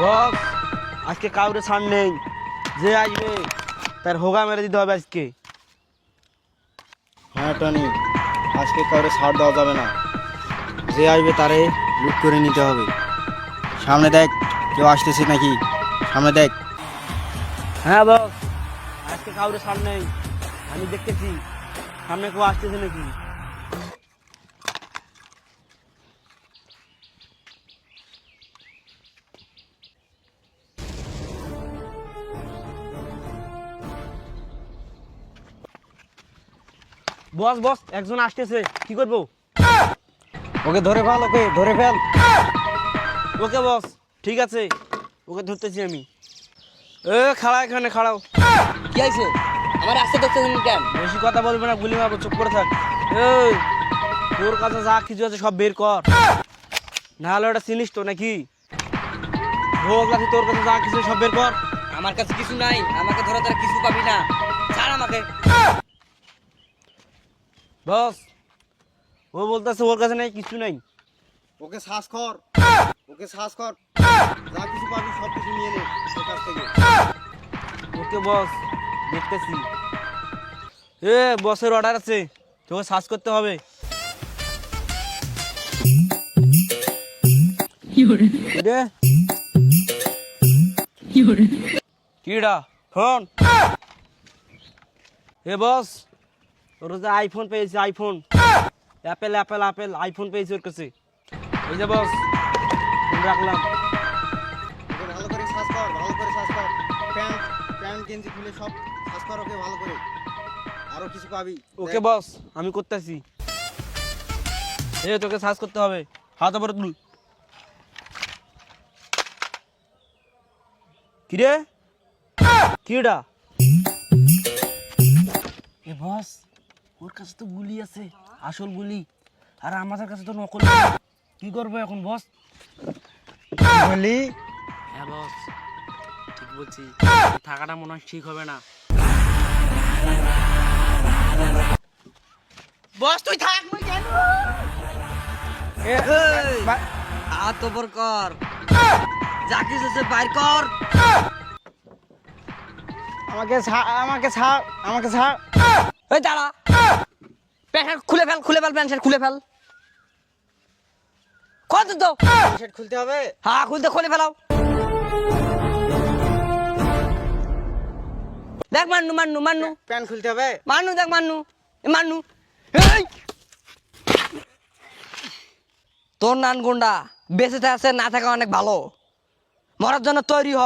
বস আজকে কাউরে ছাড় নেই যে আসবে তার হোগা মেরে দিতে হবে আজকে। হ্যাঁ টনি আজকে কাউরে ছাড় দেওয়া যাবে না। যে আসবে তারে লুট করে নিতে হবে। সামনে দেখ কেউ আসতেছে নাকি। সামনে দেখ। হ্যাঁ বস আজকে কাউরে ছাড় নেই আমি দেখতেছি। সামনে কেউ আসতেছে নাকি। বস বস একজন আসতেছে। কি করব? ওকে ধরে ফেল ওকে ধরে ফেল। ওকে বস ঠিক আছে। ওকে ধরতেছি আমি। এ খাড়া এখানে খাড়াও। কি আছে আমার আসতে দেখতেছেন কেন? বেশি কথা বলবে না গুলি মারবো চুপ করে থাক। এই তোর কাছে যা কিছু আছে সব বের কর। নাহলে ওটা চিনিস তো নাকি? ভোগ আছে তোর কাছে যা কিছু সব বের কর। আমার কাছে কিছু নাই আমাকে ধরে তারা কিছু পাবি না। ছাড় আমাকে। বস ও বলতেছে ওর কাছে নাই কিছু নাই। ওকে শ্বাস কর। ওকে শ্বাস কর। যা কিছু পাবি সব কিছু নিয়ে নে ওর কাছ থেকে। ওকে বস দেখতেছি। এ বসের অর্ডার আছে তোকে সার্চ করতে হবে। রে কিডা ফোন। এ বস ওর যে আইফোন পেয়েছে iPhone Apple Apple Apple iPhone পেয়েছে ওর কাছে। এই যে বস রাখলাম। ভালো করে শ্বাস কর ভালো করে শ্বাস কর। প্যান্ট প্যান্ট গেঞ্জি খুলে সব শ্বাস কর ওকে ভালো করে। আরও কিছু পাবি। ওকে বস আমি করতেছি। এ তোকে সার্চ করতে হবে। হাত উপরে তুল। কিরে কিডা এ বস ওর কাছে তো গুলি আছে আসল গুলি আর আমাদের কাছে তো নকল কি করব এখন বস? বলি? হ্যাঁ বস। ঠিক বলছি। থাকাটা মনে হয় ঠিক হবে না। বস তুই থাক। মই কেন ওপর কর। যা কিছু আছে বাইর কর। আমাকে ছাড় আমাকে ছাড় আমাকে ছাড় ওই দাঁড়া। প্যান্ট শার্ট খুলে ফেল খুলে ফেল প্যান্ট শার্ট খুলে ফেল। কত তো সেট খুলতে হবে? হ্যাঁ খুলতে খুলে ফেলাও। দেখ মান্নু মান্নু মান্নু। প্যান্ট খুলতে হবে? মান্নু দেখ মান্নু। মান্নু। এই! তোর নান গুন্ডা বেঁচে আছে না থাকা অনেক ভালো। মরার জন্য তৈরি হ।